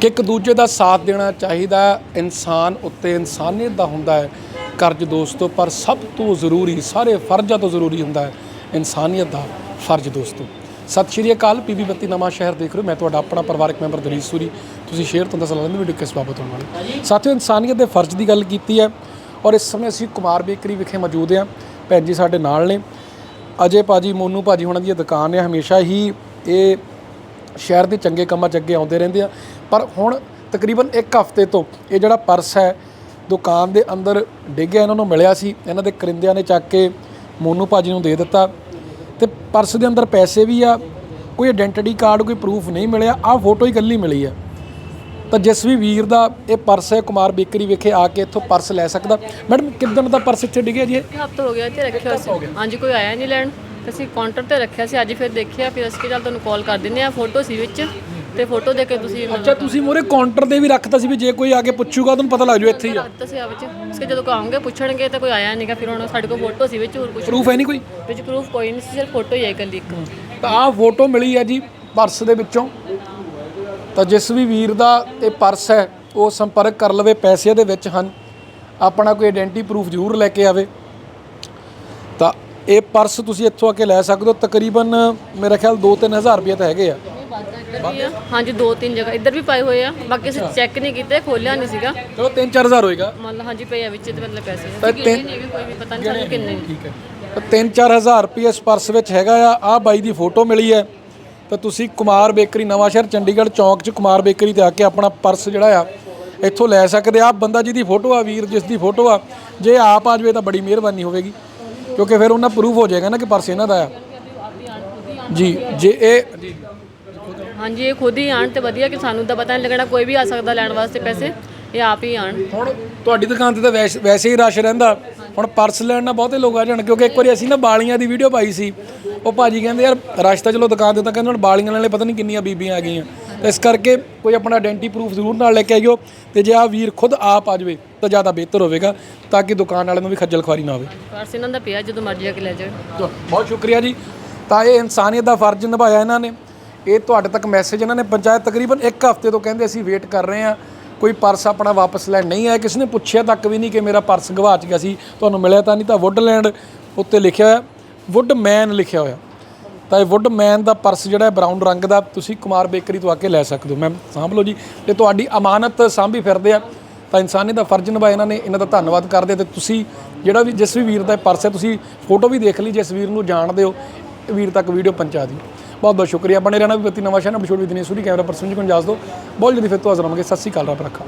ਕਿ ਇੱਕ ਦੂਜੇ ਦਾ ਸਾਥ ਦੇਣਾ ਚਾਹੀਦਾ ਇਨਸਾਨ ਉੱਤੇ ਇਨਸਾਨੀਅਤ ਦਾ ਹੁੰਦਾ ਹੈ। ਕਰਜ਼ ਦੋਸਤੋ, ਪਰ ਸਭ ਤੋਂ ਜ਼ਰੂਰੀ, ਸਾਰੇ ਫਰਜ਼ਾਂ ਤੋਂ ਜ਼ਰੂਰੀ ਹੁੰਦਾ ਹੈ ਇਨਸਾਨੀਅਤ ਦਾ ਫਰਜ਼ ਦੋਸਤੋ। ਸਤਿ ਸ਼੍ਰੀ ਅਕਾਲ ਪੀਬੀ ਬੱਤੀ ਨਵਾਂ ਸ਼ਹਿਰ ਦੇਖ ਰਹੇ ਮੈਂ ਤੁਹਾਡਾ ਆਪਣਾ ਪਰਿਵਾਰਕ ਮੈਂਬਰ ਦਲੀਪ ਸੂਰੀ। ਤੁਸੀਂ ਸ਼ੇਅਰ ਤੋਂ ਦੱਸ ਲੈਂਦੇ ਵੀਡੀਓ ਕਿਸ ਬਾਬਤ ਹੋਣ ਵਾਲੀ। ਸਾਥੀਓ, ਇਨਸਾਨੀਅਤ ਦੇ ਫਰਜ਼ ਦੀ ਗੱਲ ਕੀਤੀ ਹੈ ਔਰ ਇਸ ਸਮੇਂ ਅਸੀਂ ਕੁਮਾਰ ਬੇਕਰੀ ਵਿਖੇ ਮੌਜੂਦ ਹਾਂ। ਭੈਣ ਜੀ ਸਾਡੇ ਨਾਲ ਨੇ। ਅਜੇ ਭਾਜੀ, ਮੋਨੂ ਭਾਜੀ ਹੁਣਾਂ ਦੀ ਇਹ ਦੁਕਾਨ ਹੈ। ਹਮੇਸ਼ਾ ਹੀ ਇਹ ਸ਼ਹਿਰ ਦੇ ਚੰਗੇ ਕੰਮਾਂ 'ਚ ਅੱਗੇ ਆਉਂਦੇ ਰਹਿੰਦੇ ਆ। ਪਰ ਹੁਣ ਤਕਰੀਬਨ ਇੱਕ ਹਫ਼ਤੇ ਤੋਂ ਇਹ ਜਿਹੜਾ ਪਰਸ ਹੈ, ਦੁਕਾਨ ਦੇ ਅੰਦਰ ਡਿੱਗਿਆ ਇਹਨਾਂ ਨੂੰ ਮਿਲਿਆ ਸੀ। ਇਹਨਾਂ ਦੇ ਕਰਿੰਦਿਆਂ ਨੇ ਚੱਕ ਕੇ ਮੋਨੂ ਭਾਜੀ ਨੂੰ ਦੇ ਦਿੱਤਾ। ਤੇ ਪਰਸ ਦੇ ਅੰਦਰ ਪੈਸੇ ਵੀ ਆ, ਕੋਈ ਆਇਡੈਂਟੀਟੀ ਕਾਰਡ ਕੋਈ ਪ੍ਰੂਫ ਨਹੀਂ ਮਿਲਿਆ। ਆਹ ਫੋਟੋ ਹੀ ਇਕੱਲੀ ਮਿਲੀ ਆ। ਤਾਂ ਜਿਸ ਵੀ ਵੀਰ ਦਾ ਇਹ ਪਰਸ ਹੈ, ਕੁਮਾਰ ਬੇਕਰੀ ਵਿਖੇ ਆ ਕੇ ਇੱਥੋਂ ਪਰਸ ਲੈ ਸਕਦਾ। ਮੈਡਮ ਕਿੱਦਣ ਦਾ ਪਰਸ ਇੱਥੇ ਡਿੱਗਿਆ ਜੀ ਹਫ਼ਤਾ ਹੋ ਗਿਆ, ਇੱਥੇ ਰੱਖਿਆ ਸੀ ਹਾਂਜੀ, ਕੋਈ ਆਇਆ ਨਹੀਂ ਲੈਣ। ਤੇ ਅਸੀਂ ਕਾਊਂਟਰ ਤੇ ਰੱਖਿਆ ਸੀ ਅੱਜ ਫਿਰ ਦੇਖਿਆ ਫਿਰ ਅਸੀਂ ਕਿਹਾ ਚੱਲ ਤੁਹਾਨੂੰ ਕਾਲ ਕਰ ਦਿੰਦੇ ਆ ਫੋਟੋ ਸੀ ਵਿੱਚ ਤੇ ਫੋਟੋ ਦੇ ਕੇ ਤੁਸੀਂ ਅੱਛਾ ਤੁਸੀਂ ਮੋਰੇ ਕਾਊਂਟਰ ਤੇ ਵੀ ਰੱਖਤਾ ਸੀ ਵੀ ਜੇ ਕੋਈ ਆ ਕੇ ਪੁੱਛੂਗਾ ਤੁਹਾਨੂੰ ਪਤਾ ਲੱਗ ਜਾਊ ਇੱਥੇ ਹੀ ਆ। ਰੱਖਤਾ ਸੀ ਆ ਵਿੱਚ। ਉਸਕੇ ਜਦੋਂ ਕਹਾਂਗੇ ਪੁੱਛਣਗੇ ਤਾਂ ਕੋਈ ਆਇਆ ਨਹੀਂਗਾ ਫਿਰ ਹੁਣ ਸਾਡੇ ਕੋਲ ਫੋਟੋ ਸੀ ਵਿੱਚ ਹੋਰ ਕੁਝ ਪ੍ਰੂਫ ਹੈ ਨਹੀਂ ਕੋਈ? ਵਿੱਚ ਪ੍ਰੂਫ ਕੋਈ ਨਹੀਂ ਸੀ ਸਿਰਫ ਫੋਟੋ ਹੀ ਹੈ ਇਕੱਲੀ ਇੱਕ। ਤਾਂ ਆਹ ਫੋਟੋ ਮਿਲੀ ਹੈ ਜੀ ਪਰਸ ਦੇ ਵਿੱਚੋਂ। ਤਾਂ ਜਿਸ ਵੀ ਵੀਰ ਦਾ ਇਹ ਪਰਸ ਹੈ ਉਹ ਸੰਪਰਕ ਕਰ ਲਵੇ ਪੈਸੇ ਦੇ ਵਿੱਚ ਹਨ। ਆਪਣਾ ਕੋਈ ਆਇਡੈਂਟੀ ਪ੍ਰੂਫ ਜ਼ਰੂਰ ਲੈ ਕੇ ਆਵੇ। ਤਾਂ ਇਹ ਪਰਸ ਤੁਸੀਂ ਇੱਥੋਂ ਆ ਕੇ ਲੈ ਸਕਦੇ ਹੋ। ਤਕਰੀਬਨ ਮੇਰਾ ਖਿਆਲ 2-3000 ਰੁਪਏ ਤਾਂ ਹੈਗੇ ਆ। ਵੀ ਹਾਂਜੀ ਦੋ ਤਿੰਨ ਜਗ੍ਹਾ। ਇੱਧਰ ਵੀ ਪਾਏ ਹੋਏ ਆ। ਬਾਕੀ ਅਸੀਂ ਚੈੱਕ ਨਹੀਂ ਕੀਤੇ ਖੋਲਿਆ ਨਹੀਂ ਸੀਗਾ। ਚਲੋ 3-4000 ਹੋਏਗਾ। ਮਤਲਬ ਹਾਂਜੀ ਪਏ ਆ ਵਿੱਚ ਤੇ ਮਤਲਬ ਪੈਸੇ। ਤਾਂ ਅਸੀਂ ਗਿਣੇ ਨਹੀਂ ਹੈਗੇ, ਕੋਈ ਵੀ ਪਤਾ ਨਹੀਂ ਸਾਨੂੰ ਕਿੰਨੇ। ਨੇ। ਠੀਕ ਹੈ। ਤਾਂ 3-4000 ਰੁਪਏ ਇਸ ਪਰਸ ਵਿੱਚ ਹੈਗਾ ਆ। ਆ ਬਾਈ ਦੀ ਫੋਟੋ ਮਿਲੀ ਹੈ। ਤਾਂ ਤੁਸੀਂ ਕੁਮਾਰ ਬੇਕਰੀ ਨਵਾਂ ਸ਼ਹਿਰ ਚੰਡੀਗੜ੍ਹ ਚੌਂਕ 'ਚ ਕੁਮਾਰ ਬੇਕਰੀ ਤੇ ਆ ਕੇ ਆਪਣਾ ਪਰਸ ਜਿਹੜਾ ਆ ਇੱਥੋਂ ਲੈ ਸਕਦੇ ਆ। ਬੰਦਾ ਜਿਹਦੀ ਫੋਟੋ ਆ ਵੀਰ ਜਿਸ ਦੀ ਫੋਟੋ ਆ। ਜੇ ਆਪ ਆ ਜਾਵੇ ਤਾਂ ਬੜੀ ਮਿਹਰਬਾਨੀ ਹੋਵੇਗੀ। ਕਿਉਂਕਿ ਫਿਰ ਉਹਨਾਂ ਪ੍ਰੂਫ ਹੋ ਜਾਏਗਾ ਨਾ ਕਿ ਪਰਸ ਇਹਨਾਂ ਦਾ ਆ। ਜੀ ਜੇ ਇਹ ਹਾਂਜੀ ਇਹ ਖੁਦ ਹੀ ਆਣ ਤੇ ਵਧੀਆ ਕਿ ਸਾਨੂੰ ਤਾਂ ਪਤਾ ਨਹੀਂ ਲੱਗਣਾ ਕੋਈ ਵੀ ਆ ਸਕਦਾ ਲੈਣ ਵਾਸਤੇ ਪੈਸੇ ਇਹ ਆਪ ਹੀ ਆਣ ਹੁਣ ਤੁਹਾਡੀ ਦੁਕਾਨ ਤੇ ਤਾਂ ਵੈਸ- ਵੈਸੇ ਹੀ ਰਸ਼ ਰਹਿੰਦਾ। ਹੁਣ ਪਰਸ ਲੈਣ ਨਾਲ ਬਹੁਤੇ ਲੋਕ ਆ ਜਾਣ ਕਿਉਂਕਿ ਇੱਕ ਵਾਰੀ ਅਸੀਂ ਨਾ ਬਾਲੀਆਂ ਦੀ ਵੀਡੀਓ ਪਾਈ ਸੀ। ਉਹ ਭਾਜੀ ਕਹਿੰਦੇ ਯਾਰ ਰਸ਼ ਤਾਂ ਚਲੋ ਦੁਕਾਨ ਤੇ ਤਾਂ ਕਹਿੰਦੇ ਹੁਣ ਬਾਲੀਆਂ ਵਾਲੇ ਪਤਾ ਨਹੀਂ ਕਿੰਨੀਆਂ ਬੀਬੀਆਂ ਆ ਗਈਆਂ। ਤਾਂ ਇਸ ਕਰਕੇ ਕੋਈ ਆਪਣਾ ਆਇਡੈਂਟੀ ਪ੍ਰੂਫ ਜ਼ਰੂਰ ਨਾਲ ਲੈ ਕੇ ਆਇਓ ਤੇ ਜੇ ਆ ਵੀਰ ਖੁਦ ਆਪ ਆ ਜਾਵੇ ਤਾਂ ਜ਼ਿਆਦਾ ਬਿਹਤਰ ਹੋਵੇਗਾ ਤਾਂ ਕਿ ਦੁਕਾਨ ਵਾਲਿਆਂ ਨੂੰ ਵੀ ਖੱਜਲ ਖੁਆਰੀ ਨਾ ਹੋਵੇ। ਪਰਸ ਇਹਨਾਂ ਦਾ ਪਿਆ ਜਦੋਂ ਮਰਜ਼ੀ ਆ ਕੇ ਲੈ ਜਾਓ ਚਲੋ, ਬਹੁਤ ਸ਼ੁਕਰੀਆ ਜੀ। ਤਾਂ ਇਹ ਇਨਸਾਨੀਅਤ ਦਾ ਫਰਜ਼ ਨਿਭਾਇਆ ਇਹਨਾਂ ਨੇ। ਇਹ ਤੁਹਾਡੇ ਤੱਕ ਮੈਸੇਜ ਇਹਨਾਂ ਨੇ ਪਹੁੰਚਾਇਆ। ਤਕਰੀਬਨ 1 ਹਫ਼ਤੇ ਤੋਂ ਕਹਿੰਦੇ ਅਸੀਂ ਵੇਟ ਕਰ ਰਹੇ ਹਾਂ। ਕੋਈ ਪਰਸ ਆਪਣਾ ਵਾਪਸ ਲੈਣ ਨਹੀਂ ਆਇਆ। ਕਿਸੇ ਨੇ ਪੁੱਛਿਆ ਤੱਕ ਵੀ ਨਹੀਂ ਕਿ ਮੇਰਾ ਪਰਸ ਗਵਾਚ ਗਿਆ ਸੀ। ਤੁਹਾਨੂੰ ਮਿਲਿਆ ਤਾਂ ਨਹੀਂ ਤਾਂ ਵੁੱਡਲੈਂਡ ਉੱਤੇ ਲਿਖਿਆ ਹੋਇਆ। ਵੁੱਡਮੈਨ ਲਿਖਿਆ ਹੋਇਆ। ਤਾਂ ਇਹ ਵੁੱਡਮੈਨ ਦਾ ਪਰਸ ਜਿਹੜਾ ਹੈ ਬਰਾਊਨ ਰੰਗ ਦਾ, ਤੁਸੀਂ ਕੁਮਾਰ ਬੇਕਰੀ ਤੋਂ ਆ ਕੇ ਲੈ ਸਕਦੇ ਹੋ। ਮੈਮ ਸਾਂਭ ਲਓ ਜੀ। ਤੇ ਤੁਹਾਡੀ ਅਮਾਨਤ ਸਾਂਭੀ ਫਿਰਦੇ ਆ, ਤਾਂ ਇਨਸਾਨੀ ਦਾ ਫਰਜ਼ ਨਿਭਾਇਆ ਇਹਨਾਂ ਨੇ, ਇਹਨਾਂ ਦਾ ਧੰਨਵਾਦ ਕਰਦੇ ਤੇ ਤੁਸੀਂ ਜਿਹੜਾ ਵੀ ਜਿਸ ਵੀ ਵੀਰ ਦਾ ਇਹ ਪਰਸ ਹੈ, ਤੁਸੀਂ ਫੋਟੋ ਵੀ ਦੇਖ ਲਈ ਜਿਸ ਵੀਰ ਨੂੰ ਜਾਣਦੇ ਹੋ ਵੀਰ ਤੱਕ ਵੀਡੀਓ ਪਹੁੰਚਾ ਦਿਓ। ਬਹੁਤ ਬਹੁਤ ਸ਼ੁਕਰੀਆ। ਬਣੇ ਰਹਿਣਾ ਵੀ ਪਤੀ ਨਵਾਂ ਸ਼ਹਿਰ ਬਸ਼ੋਰ ਵੀ ਦਿਨੇ ਸੂਰੀ ਕੈਮਰਾ ਪਰਸਨ ਜੀ ਕੋਲ ਇਜਾਜ਼ਤ ਦਿਓ ਬਹੁਤ ਜਲਦੀ ਫਿਰ ਤੋਂ ਹਾਜ਼ਰ ਹੋਵਾਂਗੇ ਸਤਿ ਸ਼੍ਰੀ ਅਕਾਲ, ਰੱਬ ਰੱਖਾ।